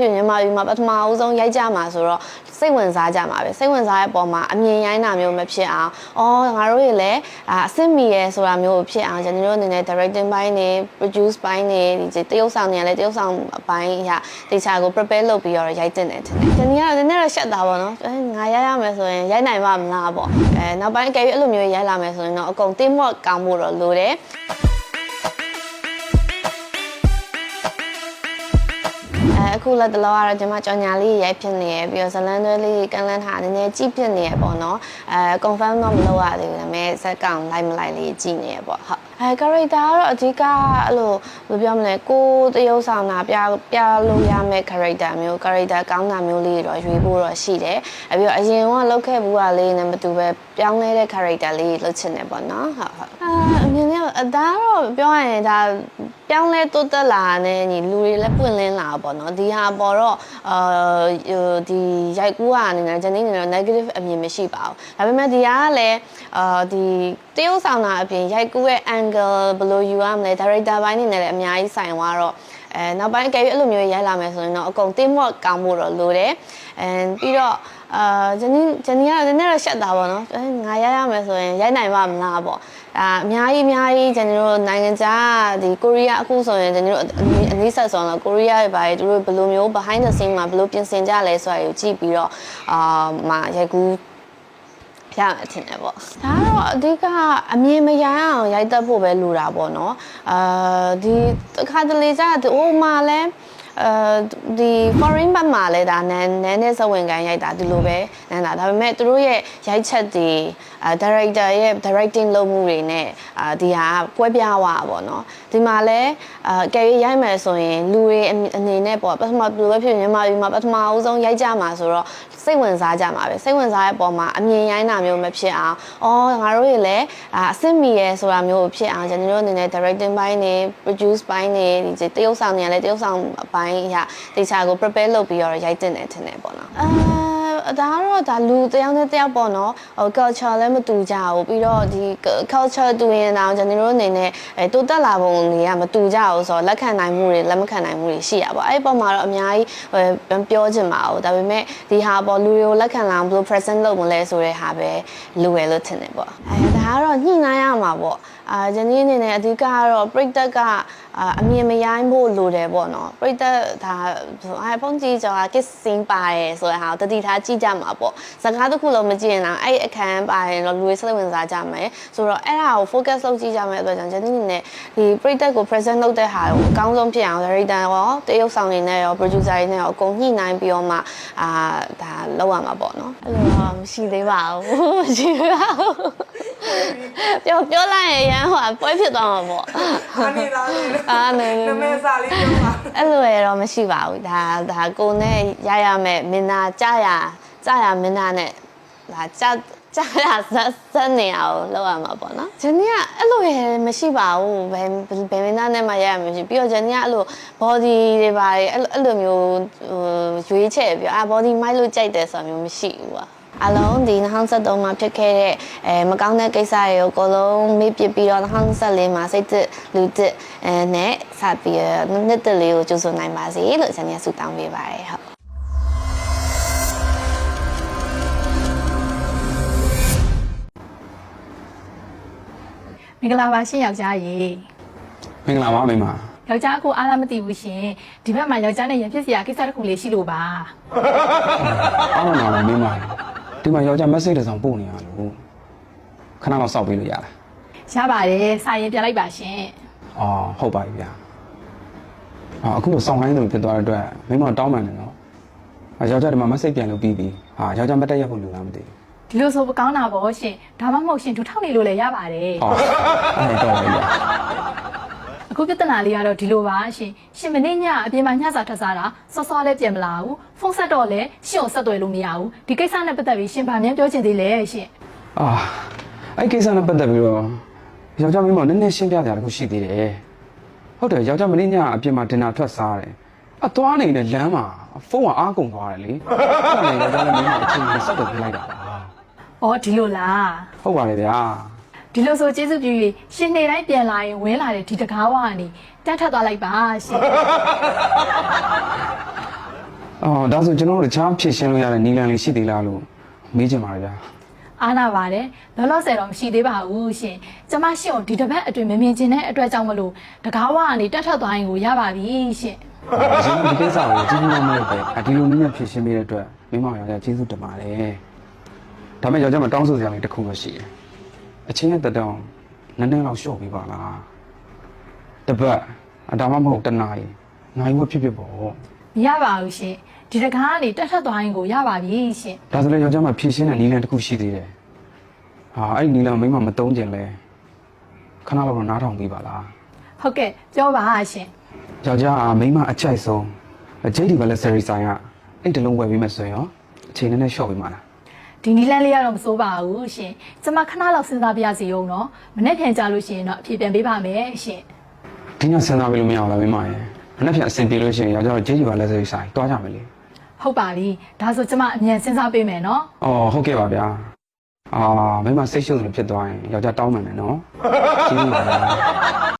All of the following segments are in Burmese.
ဖြစ်မြန်မာပြည်မှာပထမအဦးဆုံးရိုက်ကြမှာဆိုတော့စိတ်ဝင်စားကြမှာပဲစိတ်ဝင်စားတဲ့ပုံမှာအမြင်ရိုင်းတာမျိုးမဖြစ်အောင်အော်ငါတို့တွေလည်းအာအဆင့်မီရဲဆိုတာမျိုးကိုဖြစ်အောင်ကျွန်တော်တို့အနေနဲ့ directing ဘိုင်းနေ produce ဘိုင်းနေဒီတရုပ်ဆောင်နေရလဲတရုပ်ဆောင်ဘိုင်းအရာတေချာကို prepare လုပ်ပြီးတော့ရိုက်တင်တယ်ထင်တယ်။ဒီနေ့ကတော့နည်းနည်းတော့ရှက်တာပေါ့နော်အဲငါရိုက်ရမယ်ဆိုရင်ရိုက်နိုင်ပါမလားပေါ့အဲနောက်ပိုင်းအကယ်၍အဲ့လိုမျိုးရိုက်လာမယ်ဆိုရင်တော့အကုန် team work ကောင်းဖို့တော့လိုတယ်။ အဲအခုလက်တလောကတော့ကျွန်မကြော်ညာလေးရိုက်ဖြစ်နေရပြီးတော့ဇလန်တွဲလေးကန်လန်းထားနည်းနည်းကြည့်ဖြစ်နေရပေါ့နော်အဲ confirm တော့မလုပ်ရသေးဘူးဒါပေမဲ့ဇက်ကောင်လိုက်မလိုက်လေးကြည့်နေရပေါ့ဟုတ်အဲ character ကတော့အဓိကအဲ့လိုဘယ်လိုပြောမလဲကိုယ်တရုပ်ဆောင်တာပြပြလို့ရမယ့် character မျိုး character ကောင်းတာမျိုးလေးတွေတော့ရွေးဖို့တော့ရှိတယ်အဲပြီးတော့အရင်ကလောက်ခဲ့ဘူးကလေးနဲ့မတူပဲပြောင်းလဲတဲ့ character လေးလုပ်ချင်တယ်ပေါ့နော်ဟုတ်ဟုတ်အာအမြင် နဲ့အသားတော့ပြောရရင်ဒါပြောင်းလဲတိုးတက်လာတဲ့ညီလူတွေလည်းပွင့်လင်းလာပေါ့နော်ဒီဟာပေါ်တော့အာဒီရိုက်ကူးကအနေနဲ့ဂျန်နီအနေနဲ့ negative အမြင်မရှိပါဘူးဒါပေမဲ့ဒီဟာကလည်းအာဒီတရုပ်ဆောင်တာအပြင်ရိုက်ကူးရဲ့ angle ဘယ်လိုယူရမလဲ director ဘိုင်းနေနဲ့လည်းအများကြီးဆိုင်သွားတော့အဲနောက်ပိုင်းအကယ်၍အဲ့လိုမျိုးရိုက်လာမယ်ဆိုရင်တော့အကုန် team work ကောင်းဖို့တော့လိုတယ်အဲပြီးတော့အာဂျန်နီဂျန်နီကတော့နည်းနည်းတော့ရှက်တာပေါ့နော်အဲငါရိုက်ရမယ်ဆိုရင်ရိုက်နိုင်ပါမလားပေါ့ အာအများကြီးအများကြီးကျွန်တော်တို့နိုင်ငံခြားဒီကိုရီးယားအခုဆိုရင်ကျွန်တော်တို့အနီးအနီးဆက်ဆုံးတော့ကိုရီးယားတွေပါသူတို့ဘယ်လိုမျိုး behind the scene မှာဘယ်လိုပြင်ဆင်ကြလဲဆိုတာကိုကြည့်ပြီးတော့အာမရိုက်ကူးရမယ်ထင်တယ်ပေါ့ဒါကတော့အဓိကအမြင်မရအောင်ရိုက်တတ်ဖို့ပဲလိုတာပေါ့နော်အာဒီတစ်ခါတလေကျဟိုမှာလဲ အဲဒီ foreign ဘက်မှာလဲဒါနန်းနန်းနဲ့စဝင်ကန်ရိုက်တာဒီလိုပဲနန်းတာဒါပေမဲ့သူတို့ရဲ့ရိုက်ချက်တွေအာ director ရဲ့ directing လုပ်မှုတွေနဲ့အာဒီဟာကွဲပြားသွားတာပေါ့နော်ဒီမှာလဲအာကယ်ရီရိုက်မယ်ဆိုရင်လူတွေအနေနဲ့ပေါ့ပထမဘယ်လိုပဲဖြစ်ဖြစ်မြန်မာပြည်မှာပထမအဦးဆုံးရိုက်ကြမှာဆိုတော့စိတ်ဝင်စားကြမှာပဲစိတ်ဝင်စားတဲ့ပုံမှာအမြင်ရိုင်းတာမျိုးမဖြစ်အောင်အော်ငါတို့တွေလည်းအာအဆင့်မီရဲဆိုတာမျိုးကိုဖြစ်အောင်ကျွန်တော်တို့အနေနဲ့ directing ဘိုင်းနေ produce ဘိုင်းနေဒီတရုပ်ဆောင်နေရလဲတရုပ်ဆောင်ဘိုင်းအရာတေချာကို prepare လုပ်ပြီးတော့ရိုက်တင်တယ်ထင်တယ်ပေါ့နော်အာဒါကတော့ဒါလူတယောက်နဲ့တယောက်ပေါ့နော်ဟို culture လည်းမတူကြဘူးပြီးတော့ဒီ culture တူရင်တော့ကျွန်တော်တို့အနေနဲ့အဲတိုးတက်လာပုံတွေကမတူကြဘူးဆိုတော့လက်ခံနိုင်မှုတွေလက်မခံနိုင်မှုတွေရှိရပါအဲ့ဒီပုံမှာတော့အများကြီးဟိုပြောချင်ပါဘူးဒါပေမဲ့ဒီဟာပေါ့လူတွေကိုလက်ခံလာအောင်ဘယ်လို present လုပ်မလဲဆိုတဲ့ဟာပဲလိုရလို့ထင်တယ်ပေါ့အဲဒါကတော့ညှိနှိုင်းရမှာပေါ့အာဂျန်နီအနေနဲ့အဓိကကတော့ပြိတ္တကအာအမြင်မရိုင်းဖို့လိုတယ်ပေါ့နော်ပြိတ္တဒါအဲဖုန်ကြီးကျော်က kiss scene ပါတယ်ဆိုတဲ့ဟာကိုတတိထားကြည့်ကြမှာပေါ့စကားတစ်ခုလုံးမကြည့်ရင်တော့အဲ့အခန်းပါရင်တော့လူတွေစိတ်ဝင်စားကြမယ်ဆိုတော့အဲ့ဒါကို focus လုပ်ကြည့်ကြမယ်အတွက်ကြောင့်ဂျန်နီအနေနဲ့ဒီပြိတ္တကို present လုပ်တဲ့ဟာကိုအကောင်းဆုံးဖြစ်အောင် director ရောတရုပ်ဆောင်တွေနဲ့ရော producer တွေနဲ့ရောအကုန်ညှိနှိုင်းပြီးတော့မှအာဒါလုပ်ရမှာပေါ့နော်အဲ့လိုတော့မရှိသေးပါဘူးမရှိသေးပါဘူး ပြောပြောလိုက်ရင်ရန်ဟိုပွဲဖြစ်သွားမှာပေါ့အနေသားလေးအာနေနေနမဲစာလေးပြောပါအဲ့လိုရတော့မရှိပါဘူးဒါဒါကိုနဲ့ရရမယ်မင်းသားကြာရကြာရမင်းသားနဲ့ဒါကြာကြာရဇက်ဇက်နေအောင်လောက်ရမှာပေါ့နော်ဂျန်နီကအဲ့လိုရမရှိပါဘူးဘယ်ဘယ်မင်းသားနဲ့မှရရမရှိပြီးတော့ဂျန်နီကအဲ့လို body တွေပါအဲ့လိုအဲ့လိုမျိုးဟိုရွေးချယ်ပြီးအာ body မိုက်လို့ကြိုက်တယ်ဆိုတာမျိုးမရှိဘူးပါ အလုံးဒီ2023မှာဖြစ်ခဲ့တဲ့အဲမကောင်းတဲ့ကိစ္စတွေကိုအကုန်လုံးမေ့ပစ်ပြီးတော့2024မှာစိတ်သက်လူသက်အဲနဲ့စပြီးတော့နှစ်သက်လေးကိုကြိုးစွနိုင်ပါစေလို့ကျွန်တော်ဆုတောင်းပေးပါတယ်ဟုတ်မင်္ဂလာပါရှင်ယောက်ျားရေမင်္ဂလာပါမိမယောက်ျားကိုအားလားမသိဘူးရှင်ဒီဘက်မှာယောက်ျားနဲ့ရံဖြစ်စရာကိစ္စတစ်ခုလေးရှိလို့ပါအားမနာပါမိမ ဒီမှာယောက်ျား message တစ်စောင်ပို့နေရလို့ခဏတော့စောက်ပေးလို့ရလားရပါတယ်စာရင်ပြန်လိုက်ပါရှင်အော်ဟုတ်ပါပြီဗျာအော်အခုတော့စောင့်ခိုင်းလို့ဖြစ်သွားတဲ့အတွက်မိမတောင်းပန်တယ်နော်အာယောက်ျားဒီမှာ message ပြန်လို့ပြီးပြီဟာယောက်ျားမတက်ရက်ဖို့လိုလားမသိဒီလိုဆိုကောင်းတာပေါ့ရှင်ဒါမှမဟုတ်ရှင်ဒူထောက်နေလို့လည်းရပါတယ်ဘူးအော်အဲ့တော့ပါဗျာ အခုပြဿနာလေးကတော့ဒီလိုပါရှင်ရှင်မနေ့ညအပြင်မှာညစာထပ်စားတာစောစောလည်းပြန်မလာဘူးဖုန်းဆက်တော့လည်းရှင်ကိုဆက်သွယ်လို့မရဘူးဒီကိစ္စနဲ့ပတ်သက်ပြီးရှင်ဗာမြန်ပြောချင်သေးလေရှင်အာအဲ့ကိစ္စနဲ့ပတ်သက်ပြီးတော့ယောက်ျားမိမနည်းနည်းရှင်းပြကြတာတခုရှိသေးတယ်ဟုတ်တယ်ယောက်ျားမင်းညအပြင်မှာဒင်နာထွက်စားတယ်အသွားနေတဲ့လမ်းမှာဖုန်းကအားကုန်သွားတယ်လေအဲ့ဒါနဲ့ယောက်ျားလည်းမိမအချိန်နဲ့ဆက်သွယ်ပြလိုက်တာပါဩဒီလိုလားဟုတ်ပါတယ်ဗျာ ဒီလိုဆိုကျေးဇူးပြု၍ရှင်နေတိုင်းပြန်လာရင်ဝင်းလာတဲ့ဒီတကားဝကနေတန်းထပ်သွားလိုက်ပါရှင်အော်ဒါဆိုကျွန်တော်တို့တခြားဖြည့်ရှင်းလို့ရတဲ့နီလန်လေးရှိသေးလားလို့မေးချင်ပါတယ်ဗျာအားနာပါတယ်လောလောဆယ်တော့မရှိသေးပါဘူးရှင်ကျမရှင်ကိုဒီတစ်ပတ်အတွင်းမမြင်ချင်တဲ့အတွက်ကြောင့်မလို့တကားဝကနေတက်ထွက်သွားရင်ကိုရပါပြီရှင်ကျွန်တော်ဒီကိစ္စကိုကြီးကြီးမားမားလုပ်ပဲအဒီလိုနည်းနဲ့ဖြည့်ရှင်းပေးတဲ့အတွက်မိမရောင်ရကျေးဇူးတင်ပါတယ်ဒါပေမဲ့ယောက်ျားမတောင်းဆိုစရာလေးတစ်ခုတော့ရှိတယ် အချင်းရဲ့တက်တောင်းနည်းနည်းလောက်လျှော့ပေးပါလားတပတ်အဒါမှမဟုတ်တနာရီနိုင်ဝက်ဖြစ်ဖြစ်ပေါ့မရပါဘူးရှင်ဒီတကားကနေတက်ထွက်သွားရင်ကိုရပါပြီရှင်ဒါဆိုလည်းယောက်ျားမဖြည့်ရှင်းတဲ့နီလန်တစ်ခုရှိသေးတယ်ဟာအဲ့ဒီနီလန်မိမမတုံးကျင်လဲခဏလောက်တော့နားထောင်ပေးပါလားဟုတ်ကဲ့ပြောပါရှင်ယောက်ျားကမိန်းမအကြိုက်ဆုံးအကျိတ်ဒီပဲလဲဆယ်ရီဆိုင်ကအဲ့တလုံးဝယ်ပြီးမှဆိုရင်ရောအချိန်နဲ့နဲ့ရှော့ပေးမှာလား ဒီနီလန်းလေးကတော့မစိုးပါဘူးရှင်ကျမခဏလောက်စဉ်းစားပြရစီအောင်နော်မနေ့ပြန်ကြလို့ရှိရင်တော့အဖြေပြန်ပေးပါမယ်ရှင်ဒီညစဉ်းစားပြီးလို့မရအောင်လားမိန်းမရဲ့မနေ့ပြန်အဆင်ပြေလို့ရှိရင်ယောက်ျားကကျိတ်ဒီပဲလဲဆယ်ရီဆိုင်တွားကြမယ်လေဟုတ်ပါပြီဒါဆိုကျမအမြန်စဉ်းစားပေးမယ်နော်အော်ဟုတ်ကဲ့ပါဗျာအာမိန်းမစိတ်ရှုပ်တယ်လို့ဖြစ်သွားရင်ယောက်ျားတောင်းမှန်တယ်နော်ကျေးဇူးပါ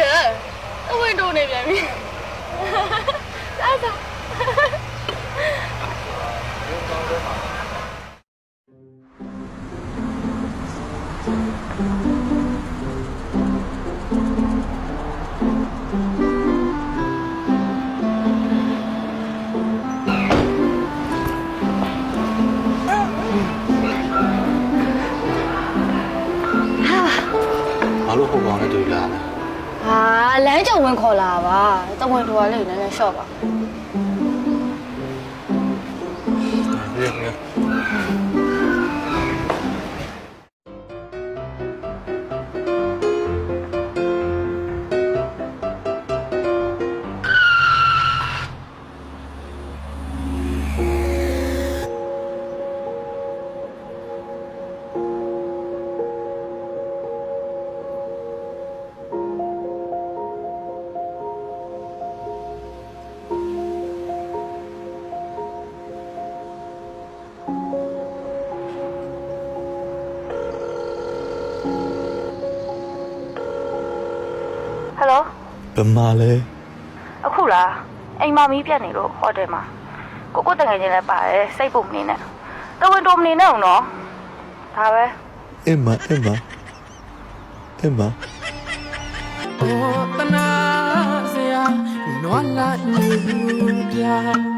လေအဝင်းတို့နေပြန်ပြီစားစား ဝင်ခေါ်လာပါတဝင်ထွားလေးနည်းနည်းရှော့ပါ ပြေးပြေး မှာလဲအခုလားအိမ်မမီးပြတ်နေလို့ဟိုတယ်မှာကိုကိုတငယ်ချင်းလည်းပါတယ်စိတ်ပုံမနေနဲ့တဝင်တော်မနေနဲ့အောင်နော်ဒါပဲအမအမအမ Oh, tana, sea, no a la ni